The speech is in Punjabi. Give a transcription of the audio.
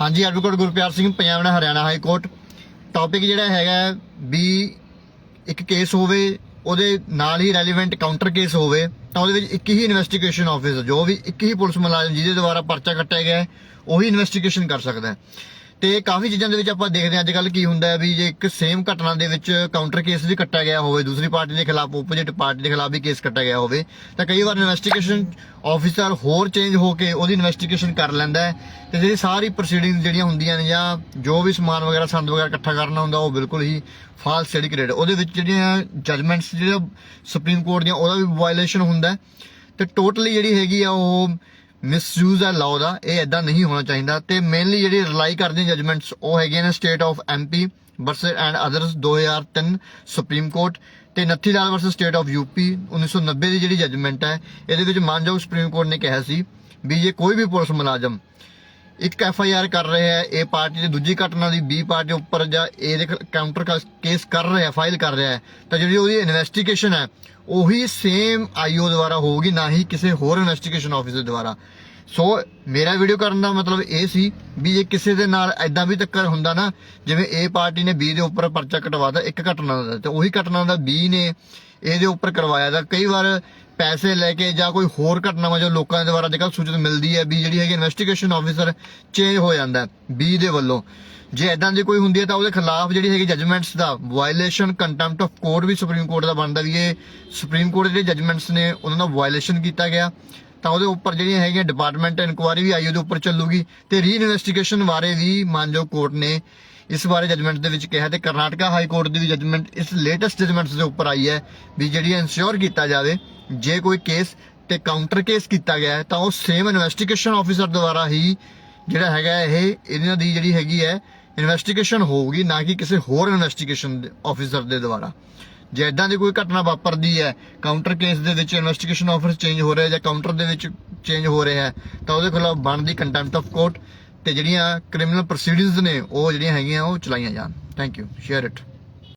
ਹਾਂਜੀ ਐਡਵੋਕੇਟ ਗੁਰਪਿਆਰ ਸਿੰਘ, ਪੰਜਾਬ ਨਾਲ ਹਰਿਆਣਾ ਹਾਈ ਕੋਰਟ ਟੌਪਿਕ ਜਿਹੜਾ ਹੈਗਾ ਹੈ ਵੀ ਇੱਕ ਕੇਸ ਹੋਵੇ, ਉਹਦੇ ਨਾਲ ਹੀ ਰੈਲੇਵੈਂਟ ਕਾਊਂਟਰ ਕੇਸ ਹੋਵੇ, ਤਾਂ ਉਹਦੇ ਵਿੱਚ ਇੱਕ ਹੀ ਇਨਵੈਸਟੀਗੇਸ਼ਨ ਆਫਿਸਰ ਜੋ ਵੀ ਇੱਕ ਹੀ ਪੁਲਿਸ ਮੁਲਾਜ਼ਮ ਜਿਹਦੇ ਦੁਆਰਾ ਪਰਚਾ ਕੱਟਿਆ ਗਿਆ ਉਹੀ ਇਨਵੈਸਟੀਗੇਸ਼ਨ ਕਰ ਸਕਦਾ ਹੈ। ਤੇ ਕਾਫੀ ਚੀਜ਼ਾਂ ਦੇ ਵਿੱਚ ਆਪਾਂ ਦੇਖਦੇ ਹਾਂ ਅੱਜ ਕੱਲ ਕੀ ਹੁੰਦਾ ਹੈ ਵੀ ਜੇ ਇੱਕ ਸੇਮ ਘਟਨਾ ਦੇ ਵਿੱਚ ਕਾਊਂਟਰ ਕੇਸ ਵੀ ਕੱਟਿਆ ਗਿਆ ਹੋਵੇ, ਦੂਸਰੀ ਪਾਰਟੀ ਦੇ ਖਿਲਾਫ ਆਪੋਜੀਟ ਪਾਰਟੀ ਦੇ ਖਿਲਾਫ ਵੀ ਕੇਸ ਕੱਟਿਆ ਗਿਆ ਹੋਵੇ, ਤਾਂ ਕਈ ਵਾਰ ਇਨਵੈਸਟੀਗੇਸ਼ਨ ਆਫੀਸਰ ਹੋਰ ਚੇਂਜ ਹੋ ਕੇ ਉਹਦੀ ਇਨਵੈਸਟੀਗੇਸ਼ਨ ਕਰ ਲੈਂਦਾ ਹੈ ਤੇ ਜਿਹੜੀ ਸਾਰੀ ਪ੍ਰੋਸੀਡਿੰਗ ਜਿਹੜੀਆਂ ਹੁੰਦੀਆਂ ਨੇ ਜਾਂ ਜੋ ਵੀ ਸਮਾਨ ਵਗੈਰਾ ਸੰਦ ਵਗੈਰਾ ਇਕੱਠਾ ਕਰਨਾ ਹੁੰਦਾ, ਉਹ ਬਿਲਕੁਲ ਹੀ ਫਾਲਸ ਸਰਟੀਫਿਕੇਟ ਉਹਦੇ ਵਿੱਚ ਜਿਹੜੀਆਂ ਜਜਮੈਂਟਸ ਜਿਹੜੇ ਸੁਪਰੀਮ ਕੋਰਟ ਦੀਆਂ ਉਹਦਾ ਵੀ ਵਾਇਲੇਸ਼ਨ ਹੁੰਦਾ ਹੈ। ਤੇ ਟੋਟਲੀ ਜਿਹੜੀ ਹੈਗੀ ਆ ਉਹ ਮਿਸਯੂਜ਼ ਹੈ ਲਾਅ ਦਾ, ਇਹ ਐਦਾਂ ਨਹੀਂ ਹੋਣਾ ਚਾਹੀਦਾ ਤੇ ਮੇਨਲੀ ਜਿਹੜੀ ਰਿਲਾਈ ਕਰਦੇ ਜਜਮੈਂਟਸ ਉਹ ਹੈਗੀਆਂ ਨੇ state of MP versus and others 2003 Supreme Court ਤੇ Nathi Lal versus state of UP 1990 ਦੀ ਜਿਹੜੀ ਜਜਮੈਂਟ ਹੈ, ਇਹਦੇ ਵਿੱਚ ਮਾਨਯੋਗ ਸੁਪਰੀਮ ਕੋਰਟ ਨੇ ਕਿਹਾ ਸੀ ਵੀ ਜੇ ਕੋਈ ਵੀ ਪੁਲਿਸ ਮੁਲਾਜ਼ਮ ਇੱਕ ਐਫ ਆਈ ਆਰ ਕਰ ਰਿਹਾ ਹੈ, ਇਹ ਪਾਰਟੀ ਦੀ ਦੂਜੀ ਘਟਨਾ ਦੀ, ਬੀ ਪਾਰਟੀ ਉੱਪਰ ਜਾਂ ਇਹਦੇ ਕਾਊਂਟਰ ਕੇਸ ਕਰ ਰਿਹਾ ਹੈ ਫਾਈਲ ਕਰ ਰਿਹਾ ਹੈ। ਤਾਂ ਜਿਹੜੀ ਉਹਦੀ ਇਨਵੈਸਟੀਗੇਸ਼ਨ ਹੈ, ਉਹੀ ਸੇਮ ਆਈਓ ਦੁਆਰਾ ਹੋਊਗੀ, ਨਾ ਹੀ ਕਿਸੇ ਹੋਰ ਇਨਵੈਸਟੀਗੇਸ਼ਨ ਆਫੀਸਰ ਦੁਆਰਾ। ਸੋ ਮੇਰਾ ਵੀਡੀਓ ਕਰਨ ਦਾ ਮਤਲਬ ਇਹ ਸੀ ਵੀ ਜੇ ਕਿਸੇ ਦੇ ਨਾਲ ਐਦਾਂ ਵੀ ਟੱਕਰ ਹੁੰਦਾ ਨਾ, ਜਿਵੇਂ ਏ ਪਾਰਟੀ ਨੇ ਬੀ ਦੇ ਉੱਪਰ ਪਰਚਾ ਕਟਵਾਦਾ ਇੱਕ ਘਟਨਾ ਦਾ, ਤੇ ਉਹੀ ਘਟਨਾ ਦਾ ਬੀ ਨੇ ਇਹਦੇ ਉੱਪਰ ਕਰਵਾਇਆ ਦਾ। ਕਈ ਵਾਰ ਪੈਸੇ ਲੈ ਕੇ ਜਾਂ ਕੋਈ ਹੋਰ ਘਟਨਾਵਾਂ ਜੋ ਲੋਕਾਂ ਦੇ ਦੁਆਰਾ ਅੱਜਕੱਲ ਸੂਚਿਤ ਮਿਲਦੀ ਹੈ ਵੀ ਜਿਹੜੀ ਹੈਗੀ ਇਨਵੈਸਟੀਗੇਸ਼ਨ ਆਫੀਸਰ ਚੇਂਜ ਹੋ ਜਾਂਦਾ ਬੀ ਦੇ ਵੱਲੋਂ। ਜੇ ਐਦਾਂ ਦੀ ਕੋਈ ਹੁੰਦੀ ਹੈ ਤਾਂ ਉਹਦੇ ਖਿਲਾਫ ਜਿਹੜੀ ਹੈਗੀ ਜਜਮੈਂਟਸ ਦਾ ਵਾਇਲੇਸ਼ਨ ਕੰਟੈਂਪਟ ਆਫ ਕੋਰਟ ਵੀ ਸੁਪਰੀਮ ਕੋਰਟ ਦਾ ਬਣਦਾ ਵੀ ਇਹ ਸੁਪਰੀਮ ਕੋਰਟ ਦੇ ਜਜਮੈਂਟਸ ਨੇ ਉਹਨਾਂ ਦਾ ਵਾਇਲੇਸ਼ਨ ਕੀਤਾ ਗਿਆ। ਤਾਂ ਉਹਦੇ ਉੱਪਰ ਜਿਹੜੀਆਂ ਹੈਗੀਆਂ ਡਿਪਾਰਟਮੈਂਟ ਇਨਕੁਆਇਰੀ ਵੀ ਆਈ ਉਹਦੇ ਉੱਪਰ ਚੱਲੂਗੀ ਤੇ ਰੀ ਇਨਵੈਸਟੀਗੇਸ਼ਨ ਬਾਰੇ ਵੀ ਮਾਨਯੋਗ ਕੋਰਟ ਨੇ ਇਸ ਬਾਰੇ ਜਜਮੈਂਟ ਦੇ ਵਿੱਚ ਕਿਹਾ ਤੇ ਕਰਨਾਟਕਾ ਹਾਈ ਕੋਰਟ ਦੀ ਵੀ ਜਜਮੈਂਟ ਇਸ ਲੇਟੈਸਟ ਜਜਮੈਂਟਸ ਦੇ ਉੱਪਰ ਆਈ ਹੈ ਵੀ ਜਿਹੜੀ ਇਨਸ਼ੋਰ ਕੀਤਾ ਜਾਵੇ। ਜੇ ਕੋਈ ਕੇਸ ਤੇ ਕਾਊਂਟਰ ਕੇਸ ਕੀਤਾ ਗਿਆ ਤਾਂ ਉਹ ਸੇਮ ਇਨਵੈਸਟੀਗੇਸ਼ਨ ਆਫੀਸਰ ਦੁਆਰਾ ਹੀ ਜਿਹੜਾ ਹੈਗਾ ਇਹ ਇਹਨਾਂ ਦੀ ਜਿਹੜੀ ਹੈਗੀ ਹੈ ਇਨਵੈਸਟੀਗੇਸ਼ਨ ਹੋਊਗੀ, ਨਾ ਕਿ ਕਿਸੇ ਹੋਰ ਇਨਵੈਸਟੀਗੇਸ਼ਨ ਆਫੀਸਰ ਦੇ ਦੁਆਰਾ। ਜੇ ਇਦਾਂ ਦੀ ਕੋਈ ਘਟਨਾ ਵਾਪਰਦੀ ਹੈ ਕਾਊਂਟਰ ਕੇਸ ਦੇ ਵਿੱਚ ਇਨਵੈਸਟੀਗੇਸ਼ਨ ਆਫਿਸ ਚੇਂਜ ਹੋ ਰਿਹਾ ਜਾਂ ਕਾਊਂਟਰ ਦੇ ਵਿੱਚ ਚੇਂਜ ਹੋ ਰਿਹਾ ਤਾਂ ਉਹਦੇ ਖਿਲਾਫ ਬਣਦੀ ਕੰਟੈਂਪਟ ਆਫ ਕੋਰਟ ਤੇ ਜਿਹੜੀਆਂ ਕ੍ਰਿਮੀਨਲ ਪ੍ਰੋਸੀਡਿੰਗਸ ਨੇ, ਉਹ ਜਿਹੜੀਆਂ ਹੈਗੀਆਂ, ਉਹ ਚਲਾਈਆਂ ਜਾਣ। Thank you share it